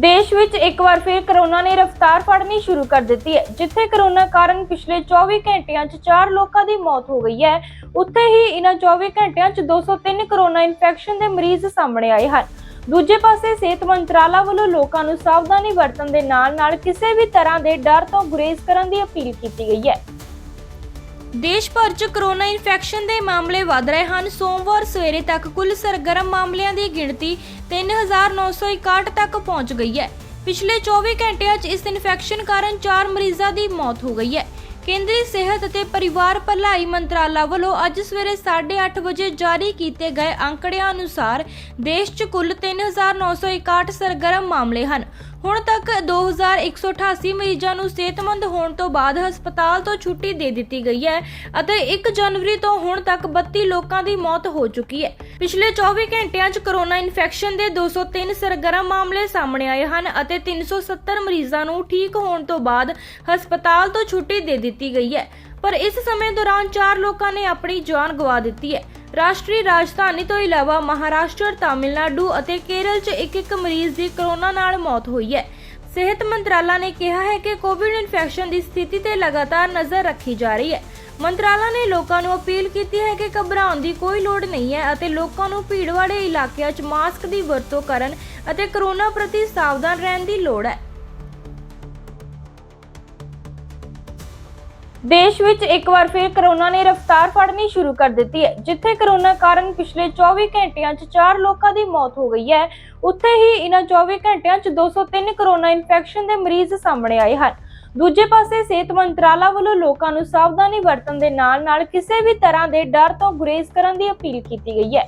ਦੇਸ਼ ਵਿੱਚ ਇੱਕ ਵਾਰ ਫਿਰ ਕਰੋਨਾ ਨੇ ਰਫ਼ਤਾਰ ਫੜਨੀ ਸ਼ੁਰੂ ਕਰ ਦਿੱਤੀ ਹੈ, ਜਿੱਥੇ ਕਰੋਨਾ ਕਾਰਨ ਪਿਛਲੇ 24 ਘੰਟਿਆਂ 'ਚ 4 ਲੋਕਾਂ ਦੀ ਮੌਤ ਹੋ ਗਈ ਹੈ। ਉੱਥੇ ਹੀ ਇਹਨਾਂ 24 ਘੰਟਿਆਂ 'ਚ 203 ਕਰੋਨਾ ਇਨਫੈਕਸ਼ਨ ਦੇ ਮਰੀਜ਼ ਸਾਹਮਣੇ ਆਏ ਹਨ। ਦੂਜੇ ਪਾਸੇ ਸਿਹਤ ਮੰਤਰਾਲਾ ਵੱਲੋਂ ਲੋਕਾਂ ਨੂੰ ਸਾਵਧਾਨੀ ਵਰਤਣ ਦੇ ਨਾਲ-ਨਾਲ ਕਿਸੇ ਵੀ ਤਰ੍ਹਾਂ ਦੇ ਡਰ ਤੋਂ ਗੁਰੇਜ਼ ਕਰਨ ਦੀ ਅਪੀਲ ਕੀਤੀ ਗਈ ਹੈ। ਦੇਸ਼ ਭਰ 'ਚ ਕਰੋਨਾ ਇਨਫੈਕਸ਼ਨ ਦੇ ਮਾਮਲੇ ਵਧ ਰਹੇ ਹਨ। ਸੋਮਵਾਰ ਸਵੇਰੇ ਤੱਕ ਕੁੱਲ ਸਰਗਰਮ ਮਾਮਲਿਆਂ ਦੀ ਗਿਣਤੀ 3961 ਤੱਕ ਪਹੁੰਚ ਗਈ ਹੈ। ਪਿਛਲੇ 24 ਘੰਟਿਆਂ 'ਚ ਇਸ ਇਨਫੈਕਸ਼ਨ ਕਾਰਨ 4 ਮਰੀਜ਼ਾਂ ਦੀ ਮੌਤ ਹੋ ਗਈ ਹੈ। ਕੇਂਦਰੀ ਸਿਹਤ ਅਤੇ ਪਰਿਵਾਰ ਭਲਾਈ ਮੰਤਰਾਲਾ ਵੱਲੋਂ ਅੱਜ ਸਵੇਰੇ 8:30 ਵਜੇ ਜਾਰੀ ਕੀਤੇ ਗਏ ਅੰਕੜਿਆਂ ਅਨੁਸਾਰ ਦੇਸ਼ 'ਚ ਕੁੱਲ 3961 ਸਰਗਰਮ ਮਾਮਲੇ ਹਨ। ਹੁਣ ਤੱਕ 2188 ਮਰੀਜ਼ਾਂ ਨੂੰ ਸਿਹਤਮੰਦ ਹੋਣ ਤੋਂ ਬਾਅਦ ਹਸਪਤਾਲ ਤੋਂ ਛੁੱਟੀ ਦੇ ਦਿੱਤੀ ਗਈ ਹੈ ਅਤੇ 1 ਜਨਵਰੀ ਤੋਂ ਹੁਣ ਤੱਕ 32 ਲੋਕਾਂ ਦੀ ਮੌਤ ਹੋ ਚੁੱਕੀ ਹੈ। ਪਿਛਲੇ 24 ਘੰਟਿਆਂ 'ਚ ਕੋਰੋਨਾ ਇਨਫੈਕਸ਼ਨ ਦੇ 203 ਸਰਗਰਮ ਮਾਮਲੇ ਸਾਹਮਣੇ ਆਏ ਹਨ ਅਤੇ 370 ਮਰੀਜ਼ਾਂ ਨੂੰ ਠੀਕ ਹੋਣ ਤੋਂ ਬਾਅਦ ਹਸਪਤਾਲ ਤੋਂ ਛੁੱਟੀ ਦੇ ਦਿੱਤੀ ਗਈ ਹੈ। ਪਰ ਇਸ ਸਮੇਂ ਦੌਰਾਨ 4 ਲੋਕਾਂ ਨੇ ਆਪਣੀ ਜਾਨ ਗਵਾ ਦਿੱਤੀ ਹੈ। ਰਾਸ਼ਟਰੀ ਰਾਜਧਾਨੀ ਤੋਂ ਇਲਾਵਾ ਮਹਾਰਾਸ਼ਟਰ, ਤਾਮਿਲਨਾਡੂ ਅਤੇ ਕੇਰਲ 'ਚ ਇੱਕ ਇੱਕ ਮਰੀਜ਼ ਦੀ ਕਰੋਨਾ ਨਾਲ ਮੌਤ ਹੋਈ ਹੈ। ਸਿਹਤ ਮੰਤਰਾਲਾ ਨੇ ਕਿਹਾ ਹੈ ਕਿ ਕੋਵਿਡ ਇਨਫੈਕਸ਼ਨ ਦੀ ਸਥਿਤੀ ਤੇ ਲਗਾਤਾਰ ਨਜ਼ਰ ਰੱਖੀ ਜਾ ਰਹੀ ਹੈ। ਮੰਤਰਾਲਾ ਨੇ ਲੋਕਾਂ ਨੂੰ ਅਪੀਲ ਕੀਤੀ ਹੈ ਕਿ ਘਬਰਾਉਣ ਦੀ ਕੋਈ ਲੋੜ ਨਹੀਂ ਹੈ ਅਤੇ ਲੋਕਾਂ ਨੂੰ ਭੀੜ ਵਾਲੇ ਇਲਾਕਿਆਂ 'ਚ ਮਾਸਕ ਦੀ ਵਰਤੋਂ ਕਰਨ ਅਤੇ ਕਰੋਨਾ ਪ੍ਰਤੀ ਸਾਵਧਾਨ ਰਹਿਣ ਦੀ ਲੋੜ ਹੈ। ਦੇਸ਼ ਵਿੱਚ ਇੱਕ ਵਾਰ ਫਿਰ ਕਰੋਨਾ ਨੇ ਰਫ਼ਤਾਰ ਫੜਨੀ ਸ਼ੁਰੂ ਕਰ ਦਿੱਤੀ ਹੈ, ਜਿੱਥੇ ਕਰੋਨਾ ਕਾਰਨ ਪਿਛਲੇ 24 ਘੰਟਿਆਂ 'ਚ 4 ਲੋਕਾਂ ਦੀ ਮੌਤ ਹੋ ਗਈ ਹੈ। ਉੱਥੇ ਹੀ ਇਹਨਾਂ 24 ਘੰਟਿਆਂ 'ਚ 203 ਕਰੋਨਾ ਇਨਫੈਕਸ਼ਨ ਦੇ ਮਰੀਜ਼ ਸਾਹਮਣੇ ਆਏ ਹਨ। ਦੂਜੇ ਪਾਸੇ ਸਿਹਤ ਮੰਤਰਾਲਾ ਵੱਲੋਂ ਲੋਕਾਂ ਨੂੰ ਸਾਵਧਾਨੀ ਵਰਤਣ ਦੇ ਨਾਲ-ਨਾਲ ਕਿਸੇ ਵੀ ਤਰ੍ਹਾਂ ਦੇ ਡਰ ਤੋਂ ਗੁਰੇਜ਼ ਕਰਨ ਦੀ ਅਪੀਲ ਕੀਤੀ ਗਈ ਹੈ।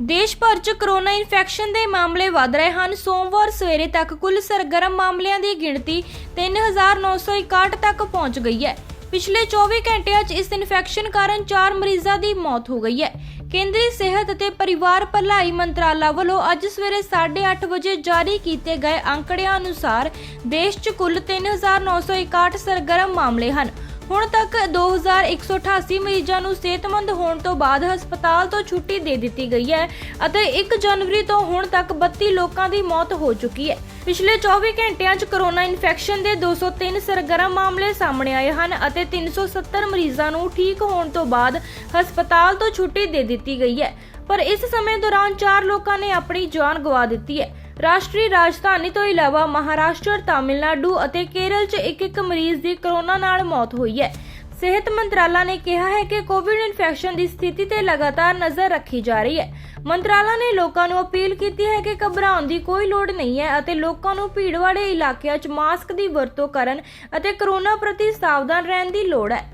ਦੇਸ਼ ਭਰ 'ਚ ਕਰੋਨਾ ਇਨਫੈਕਸ਼ਨ ਦੇ ਮਾਮਲੇ ਵਧ ਰਹੇ ਹਨ। ਸੋਮਵਾਰ ਸਵੇਰੇ ਤੱਕ ਕੁੱਲ ਸਰਗਰਮ ਮਾਮਲਿਆਂ ਦੀ ਗਿਣਤੀ 3961 ਤੱਕ ਪਹੁੰਚ ਗਈ ਹੈ। ਪਿਛਲੇ 24 ਘੰਟਿਆਂ 'ਚ ਇਸ ਇਨਫੈਕਸ਼ਨ ਕਾਰਨ 4 ਮਰੀਜ਼ਾਂ ਦੀ ਮੌਤ ਹੋ ਗਈ ਹੈ। ਕੇਂਦਰੀ ਸਿਹਤ ਅਤੇ ਪਰਿਵਾਰ ਭਲਾਈ ਮੰਤਰਾਲਾ ਵੱਲੋਂ ਅੱਜ ਸਵੇਰੇ 8:30 ਵਜੇ ਜਾਰੀ ਕੀਤੇ ਗਏ ਅੰਕੜਿਆਂ ਅਨੁਸਾਰ ਦੇਸ਼ 'ਚ ਕੁੱਲ 3961 ਸਰਗਰਮ ਮਾਮਲੇ ਹਨ। ਹੁਣ ਤੱਕ 2188 ਮਰੀਜ਼ਾਂ ਨੂੰ ਸਿਹਤਮੰਦ ਹੋਣ ਤੋਂ ਬਾਅਦ ਹਸਪਤਾਲ ਤੋਂ ਛੁੱਟੀ ਦੇ ਦਿੱਤੀ ਗਈ ਹੈ ਅਤੇ 1 ਜਨਵਰੀ ਤੋਂ ਹੁਣ ਤੱਕ 32 ਲੋਕਾਂ ਦੀ ਮੌਤ ਹੋ ਚੁੱਕੀ ਹੈ। ਪਿਛਲੇ 24 ਘੰਟਿਆਂ 'ਚ ਕੋਰੋਨਾ ਇਨਫੈਕਸ਼ਨ ਦੇ 203 ਸਰਗਰਮ ਮਾਮਲੇ ਸਾਹਮਣੇ ਆਏ ਹਨ ਅਤੇ 370 ਮਰੀਜ਼ਾਂ ਨੂੰ ਠੀਕ ਹੋਣ ਤੋਂ ਬਾਅਦ ਹਸਪਤਾਲ ਤੋਂ ਛੁੱਟੀ ਦੇ ਦਿੱਤੀ ਗਈ ਹੈ। ਪਰ ਇਸ ਸਮੇਂ ਦੌਰਾਨ 4 ਲੋਕਾਂ ਨੇ ਆਪਣੀ ਜਾਨ ਗਵਾ ਦਿੱਤੀ ਹੈ। ਰਾਸ਼ਟਰੀ ਰਾਜਧਾਨੀ ਤੋਂ ਇਲਾਵਾ ਮਹਾਰਾਸ਼ਟਰ, ਤਾਮਿਲਨਾਡੂ ਅਤੇ ਕੇਰਲ 'ਚ ਇੱਕ ਇੱਕ ਮਰੀਜ਼ ਦੀ ਕਰੋਨਾ ਨਾਲ ਮੌਤ ਹੋਈ ਹੈ। ਸਿਹਤ ਮੰਤਰਾਲਾ ਨੇ ਕਿਹਾ ਹੈ ਕਿ ਕੋਵਿਡ ਇਨਫੈਕਸ਼ਨ ਦੀ ਸਥਿਤੀ ਤੇ ਲਗਾਤਾਰ ਨਜ਼ਰ ਰੱਖੀ ਜਾ ਰਹੀ ਹੈ। ਮੰਤਰਾਲਾ ਨੇ ਲੋਕਾਂ ਨੂੰ ਅਪੀਲ ਕੀਤੀ ਹੈ ਕਿ ਘਬਰਾਉਣ ਦੀ ਕੋਈ ਲੋੜ ਨਹੀਂ ਹੈ ਅਤੇ ਲੋਕਾਂ ਨੂੰ ਭੀੜ ਵਾਲੇ ਇਲਾਕਿਆਂ 'ਚ ਮਾਸਕ ਦੀ ਵਰਤੋਂ ਕਰਨ ਅਤੇ ਕਰੋਨਾ ਪ੍ਰਤੀ ਸਾਵਧਾਨ ਰਹਿਣ ਦੀ ਲੋੜ ਹੈ।